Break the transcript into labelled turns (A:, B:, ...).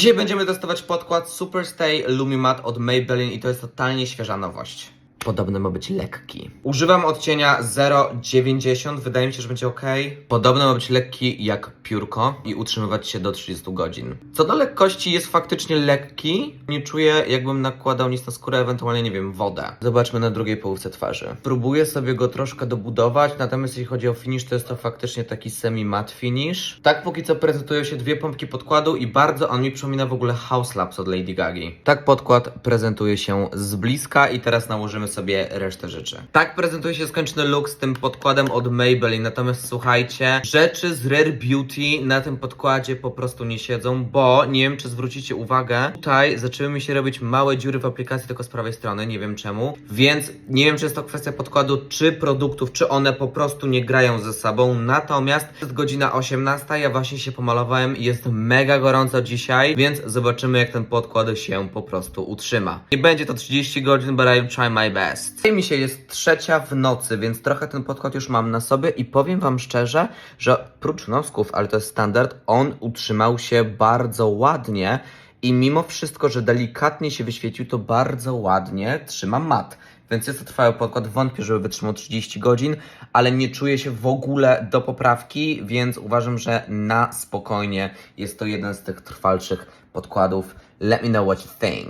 A: Dzisiaj będziemy testować podkład Superstay Lumimat od Maybelline i to jest totalnie świeża nowość. Podobny ma być lekki. Używam odcienia 0,90, wydaje mi się, że będzie ok. Podobno ma być lekki jak piórko i utrzymywać się do 30 godzin. Co do lekkości, jest faktycznie lekki. Nie czuję, jakbym nakładał nic na skórę, ewentualnie, nie wiem, wodę. Zobaczmy na drugiej połówce twarzy. Próbuję sobie go troszkę dobudować, natomiast jeśli chodzi o finish, to jest to faktycznie taki semi-matte finish. Tak póki co prezentują się dwie pompki podkładu i bardzo on mi przypomina w ogóle House Labs od Lady Gagi. Tak podkład prezentuje się z bliska i teraz nałożymy sobie resztę rzeczy. Tak prezentuje się skończony look z tym podkładem od Maybelline, natomiast słuchajcie, rzeczy z Rare Beauty na tym podkładzie po prostu nie siedzą, bo nie wiem czy zwrócicie uwagę, tutaj zaczęły mi się robić małe dziury w aplikacji tylko z prawej strony, nie wiem czemu, więc nie wiem czy jest to kwestia podkładu, czy produktów, czy one po prostu nie grają ze sobą, natomiast jest godzina 18, ja właśnie się pomalowałem i jest mega gorąco dzisiaj, więc zobaczymy jak ten podkład się po prostu utrzyma. Nie będzie to 30 godzin, but I'll try my best. Wydaje mi się, jest trzecia w nocy, więc trochę ten podkład już mam na sobie i powiem wam szczerze, że prócz nosków, ale to jest standard, on utrzymał się bardzo ładnie i mimo wszystko, że delikatnie się wyświecił, to bardzo ładnie trzyma mat. Więc jest to trwały podkład, wątpię, żeby wytrzymał 30 godzin, ale nie czuję się w ogóle do poprawki, więc uważam, że na spokojnie jest to jeden z tych trwalszych podkładów. Let me know what you think.